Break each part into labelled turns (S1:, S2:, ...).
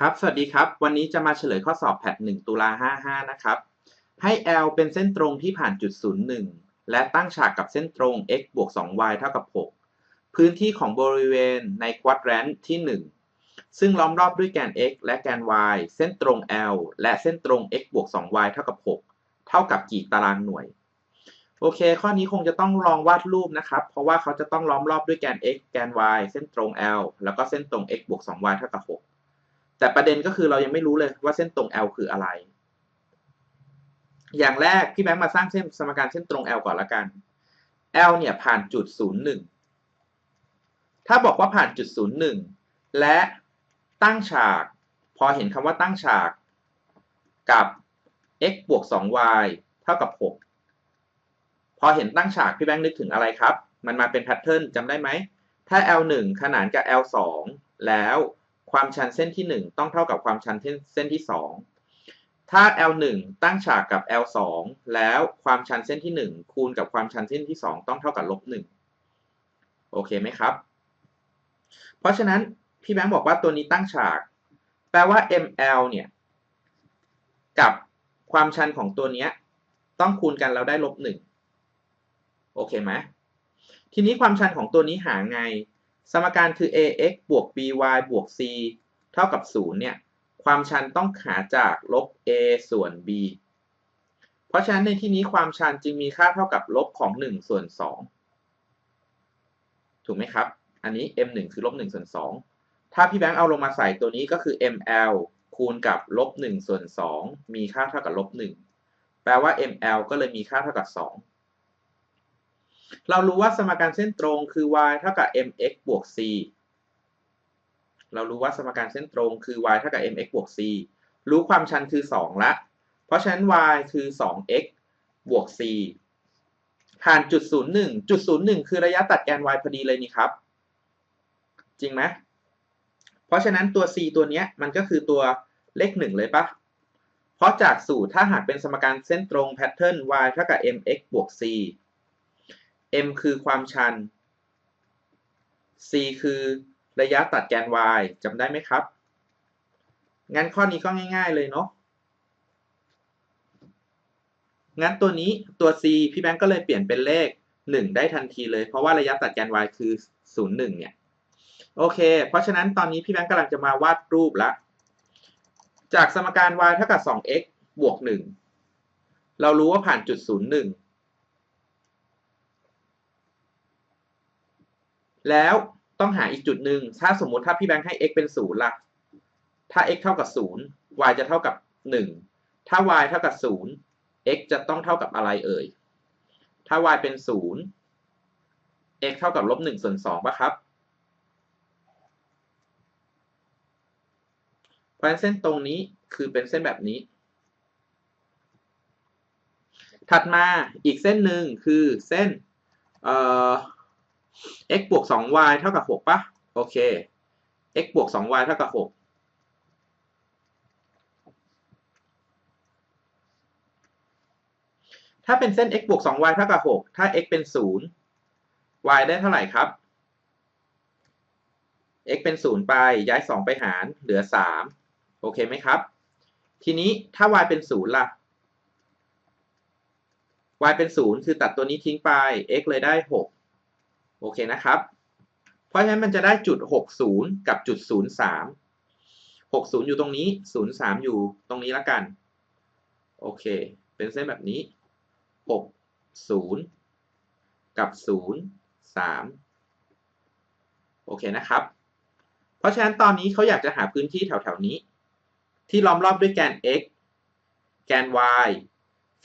S1: ครับ สวัสดีครับ วันนี้จะมาเฉลยข้อสอบแพท1ตุลา55 นะครับ ให้ L เป็นเส้นตรงที่ผ่านจุด 01 และตั้งฉากกับเส้นตรง x บวก 2y เท่ากับ 6 พื้นที่ของบริเวณในควอดแรนต์ที่ 1 ซึ่งล้อมรอบด้วยแกน x และแกน y เส้นตรง L และเส้นตรง x บวก 2y เท่ากับ 6 เท่ากับกี่ตารางหน่วย โอเค ข้อนี้คงจะต้องลองวาดรูปนะครับ เพราะว่าเขาจะต้องล้อมรอบด้วยแกน x แกน y เส้นตรง L แล้วก็เส้นตรง x บวก 2y เท่ากับ 6 แต่ประเด็นก็คือเรายังไม่รู้เลยว่าเส้นตรง L คืออะไร อย่างแรกพี่แบงค์มาสร้างเส้นสมการเส้นตรง L ก่อนละกัน L เนี่ยผ่านจุด 01 ถ้าบอกว่าผ่านจุด 01 และตั้งฉาก พอเห็นคำว่าตั้งฉากกับ x บวก 2y เท่ากับ 6 พอเห็นตั้งฉากพี่แบงค์นึกถึงอะไรครับ มันมาเป็นแพทเทิร์นจำได้ไหม ถ้า L1 ขนานกับ L2 แล้ว ความชันเส้นที่ 1 ต้องเท่ากับความชันเส้นที่ 2 ถ้า L1 ตั้งฉากกับ L2 แล้วความชันเส้นที่ 1 คูณกับความชันเส้นที่ 2 ต้องเท่ากับลบ1โอเคไหมครับ เพราะฉะนั้นพี่แบงค์บอกว่าตัวนี้ตั้งฉาก แปลว่า ML เนี่ยกับความชันของตัวนี้ต้องคูณกันแล้วได้ลบ1โอเคไหมทีนี้ความชันของตัวนี้หาไง สมการคือ ax บวก by บวก c เท่ากับ 0 เนี่ย ความชันต้องหาจากลบ a ส่วน b เพราะฉะนั้นในที่นี้ความชันจึงมีค่าเท่ากับลบของ 1 ส่วน 2 ถูกไหมครับ อันนี้ m1 คือลบ 1 ส่วน 2 ถ้าพี่แบงค์เอาลงมาใส่ตัวนี้ก็คือ ml คูณกับลบ1ส่วน 2 มีค่าเท่ากับลบ 1 แปลว่า ml ก็เลยมีค่าเท่ากับ 2 เรารู้ว่าสมการเส้นตรงคือ y เท่ากับ mx บวก c เรารู้ว่าสมการเส้นตรงคือ y เท่ากับ mx บวก c รู้ความชันคือ 2 ละ เพราะฉะนั้น y คือ 2x บวก c ผ่านจุด 01 จุด 01 คือระยะตัดแกน y พอดีเลยนี่ครับ จริงไหม เพราะฉะนั้นตัว c ตัวนี้มันก็คือตัวเลข 1 เลยปะเพราะจากสูตรถ้าหากเป็นสมการเส้นตรงแพทเทิร์น y เท่ากับ mx บวก c m คือความชัน c คือระยะตัดแกน y จำได้ไหมครับ งั้นข้อนี้ก็ง่าย ๆ เลยเนาะ งั้นตัวนี้ตัว c พี่แบงก์ก็เลยเปลี่ยนเป็นเลข 1 ได้ทันทีเลย เพราะว่าระยะตัดแกน y คือ 0 1 เนี่ย โอเค เพราะฉะนั้นตอนนี้พี่แบงก์กำลังจะมาวาดรูปละ จากสมการ y เท่ากับ 2x บวก 1 เรารู้ว่าผ่านจุด 0 แล้วต้องหาอีกจุดหนึ่งถ้าสมมุติถ้าพี่แบงค์ให้ x เป็นศูนย์ล่ะ ถ้า x เท่ากับศูนย์ y จะเท่ากับหนึ่งถ้า y เท่ากับศูนย์ x จะต้องเท่ากับอะไรเอ่ย ถ้า y เป็นศูนย์ x เท่ากับลบหนึ่งส่วนสองป่ะครับ เพราะฉะนั้นเส้นตรงนี้คือเป็นเส้นแบบนี้ ถัดมาอีกเส้นหนึ่งคือเส้น เอ่อ x บวก 2y เท่ากับ 6ปะโอเค x บวก 2y เท่ากับ 6ถ้าเป็นเส้น x บวก 2y เท่ากับ 6 ถ้า x เป็น 0 y ได้เท่าไหร่ครับ x เป็น 0 ไป ย้าย 2 ไปหาร เหลือ 3 โอเคไหมครับ ทีนี้ถ้า y เป็น 0 ล่ะ y เป็น 0 คือตัดตัวนี้ทิ้งไป x เลยได้ 6 โอเคนะครับ เพราะฉะนั้นมันจะได้จุด 60 กับจุด 03 60 อยู่ตรงนี้ 03 อยู่ตรงนี้แล้วกัน โอเค เป็นเส้นแบบนี้ 60 กับ 03 โอเคนะครับ เพราะฉะนั้นตอนนี้เขาอยากจะหาพื้นที่แถวๆนี้ ที่ล้อมรอบด้วยแกน x แกน y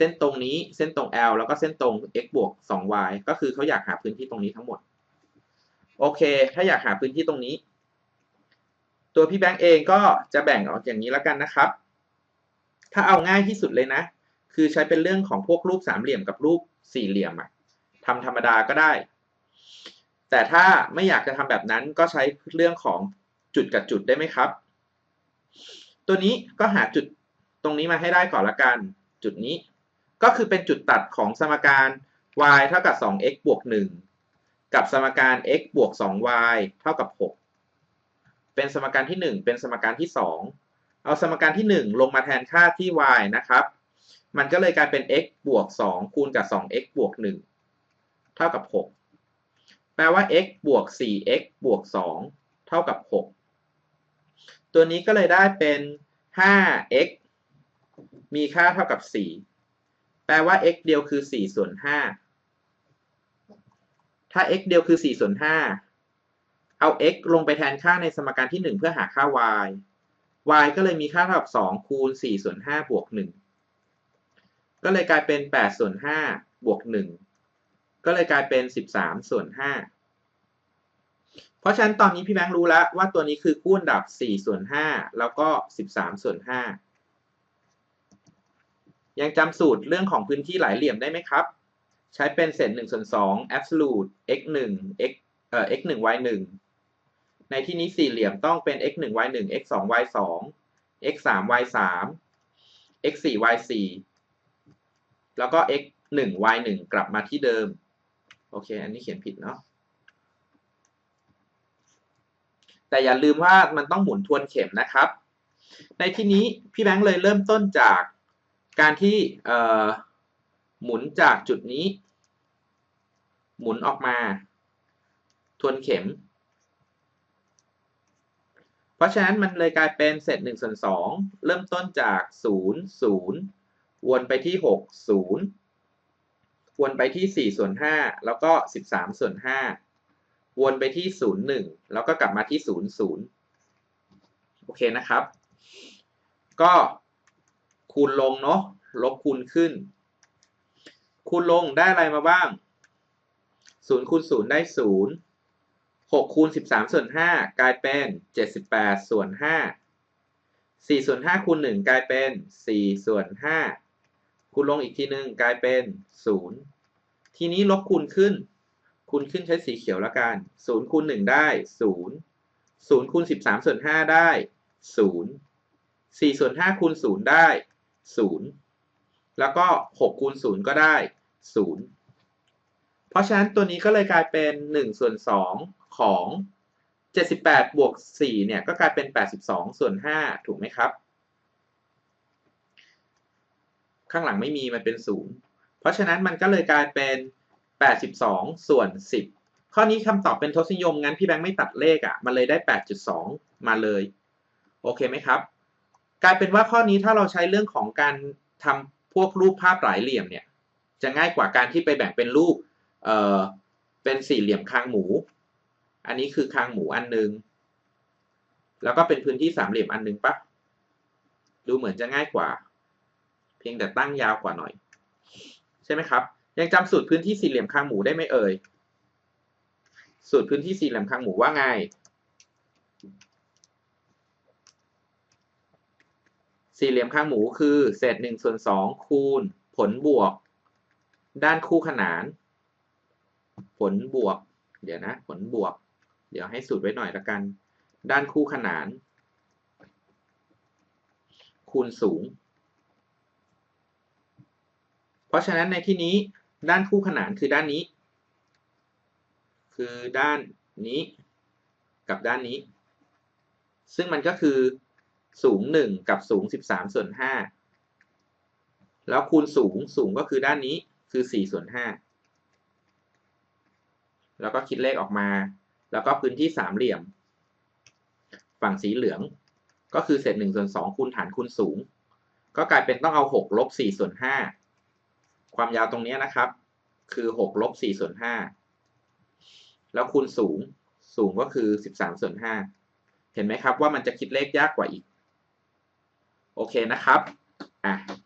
S1: ส้นตรงนี้เส้นตรง L แล้วก็เส้นตรง x บวก 2y ก็คือเขาอยากหาพื้นที่ตรงนี้ทั้งหมด โอเค ถ้าอยากหาพื้นที่ตรงนี้ ตัวพี่แบงค์เองก็จะแบ่งออกอย่างนี้แล้วกันนะครับ ถ้าเอาง่ายที่สุดเลยนะ คือใช้เป็นเรื่องของพวกรูปสามเหลี่ยมกับรูปสี่เหลี่ยมอะทำธรรมดาก็ได้ แต่ถ้าไม่อยากจะทำแบบนั้นก็ใช้เรื่องของจุดกับจุดได้ไหมครับ ตัวนี้ก็หาจุดตรงนี้มาให้ได้ก่อนละกัน จุดนี้ ก็คือเป็นจุดตัดของสมการ y เท่ากับ 2x บวก 1 กับสมการ x บวก 2y เท่ากับ6เป็นเป็นสมการที่ 1 เป็นสมการที่ 2 เอาสมการที่ 1 ลงมาแทนค่าที่ y นะครับ มันก็เลยกลายเป็น x บวก 2 คูณกับ 2x บวก 1 เท่ากับ 6 แปลว่า x บวก 4x บวก 2 เท่ากับ 6 ตัวนี้ก็เลยได้เป็น 5x มีค่าเท่ากับ 4 แปลว่า x เดียวคือ4ส่วน5ถ้า x เดียวคือ4ส่วน5เอา x ลงไปแทนค่าในสมการที่ 1 เพื่อหาค่า y y ก็เลยมีค่าเท่ากับ 2 คูณ 4 ส่วน 5 บวก 1 ก็เลยกลายเป็น 8 ส่วน 5 บวก 1 ก็เลยกลายเป็น 13 ส่วน 5 เพราะฉะนั้นตอนนี้พี่แบงค์รู้แล้วว่าตัวนี้คือกู้อันดับ 4 ส่วน 5 แล้วก็ 13 ส่วน 5 ยังจำสูตรเรื่องของพื้นที่หลายเหลี่ยมได้ไหมครับ ใช้เป็นเศษ1ส่วน2 absolute x 1 x เอ่อ x 1 y 1ในที่นี้สี่เหลี่ยมต้องเป็น x 1 y 1 x 2 y 2 x 3 y 3 x 4 y 4แล้วก็ x 1 y 1กลับมาที่เดิม โอเค อันนี้เขียนผิดเนาะแต่อย่าลืมว่ามันต้องหมุนทวนเข็มนะครับ ในที่นี้พี่แบงค์เลยเริ่มต้นจาก การที่หมุนจากจุดนี้ หมุนออกมา ทวนเข็ม เพราะฉะนั้นมันเลยกลายเป็นเศษ1ส่วน2เริ่มต้นจาก 0 0 วนไปที่ 6 0 วนไปที่ 4 ส่วน 5 แล้วก็ 13 ส่วน 5 วนไปที่ 0 1 แล้วก็กลับมาที่ 0 0 โอเคนะครับ ก็ คูณลงเนาะลบคูณขึ้น คูณลงได้อะไรมาบ้าง0คูณ0ได้ 0 6คูณ13 ส่วน 5 กลายเป็น 78 ส่วน 5 4 ส่วน 5คูณ1กลายเป็น 4 ส่วน 5 คูณลงอีกทีหนึ่งกลายเป็น 0 ทีนี้ลบคูณขึ้น คูณขึ้นใช้สีเขียวแล้วกัน 0คูณ1ได้ 0 0คูณ13 ส่วน 5 ได้ 0 4 ส่วน 5 คูณ 0 ได้ 0 แล้วก็6คูณ0ก็ได้ 0 เพราะฉะนั้นตัวนี้ก็เลยกลายเป็น1ส่วน2ของ 78 บวก 4 เนี่ย ก็กลายเป็น 82 ส่วน 5 ถูกไหมครับ ข้างหลังไม่มีมันเป็น 0 เพราะฉะนั้นมันก็เลยกลายเป็น 82 ส่วน 10 ข้อนี้คำตอบเป็นทศนิยมงั้นพี่แบงค์ไม่ตัดเลขอะ่ะ มันเลยได้ 8.2 มาเลย โอเคไหมครับ กลายเป็นว่าข้อนี้ถ้าเราใช้เรื่องของการทำพวกรูปภาพหลายเหลี่ยมเนี่ยจะง่ายกว่าการที่ไปแบ่งเป็นรูปเอ่อเป็นสี่เหลี่ยมคางหมู อันนี้คือคางหมูอันนึง แล้วก็เป็นพื้นที่สามเหลี่ยมอันนึงปะดูเหมือนจะง่ายกว่า เพียงแต่ตั้งยาวกว่าหน่อย ใช่ไหมครับ ยังจำสูตรพื้นที่สี่เหลี่ยมคางหมูได้ไหมเอ่ยสูตรพื้นที่สี่เหลี่ยมคางหมูว่าไง สี่เหลี่ยมข้างหมูคือเศษหนึ่งส่วนสองคูณผลบวก ด้านคู่ขนาน ผลบวก เดี๋ยวนะ ผลบวก เดี๋ยวให้สูตรไว้หน่อยละกัน ด้านคู่ขนาน คูณสูง เพราะฉะนั้นในที่นี้ด้านคู่ขนานคือด้านนี้ คือด้านนี้กับด้านนี้ ซึ่งมันก็คือ สูง 1 กับสูง 13 ส่วน 5 แล้วคูณสูงสูงก็คือด้านนี้คือ 4 ส่วน 5 แล้วก็คิดเลขออกมา แล้วก็พื้นที่สามเหลี่ยม ฝั่งสีเหลือง ก็คือเศษ1ส่วน2คูณฐานคูณสูง ก็กลายเป็นต้องเอา 6 ลบ 4 ส่วน 5 ความยาวตรงนี้นะครับ คือ 6 ลบ 4 ส่วน 5 แล้วคูณสูงสูงก็คือ 13 ส่วน 5 เห็นไหมครับว่ามันจะคิดเลขยากกว่าอีก โอเคนะครับอะ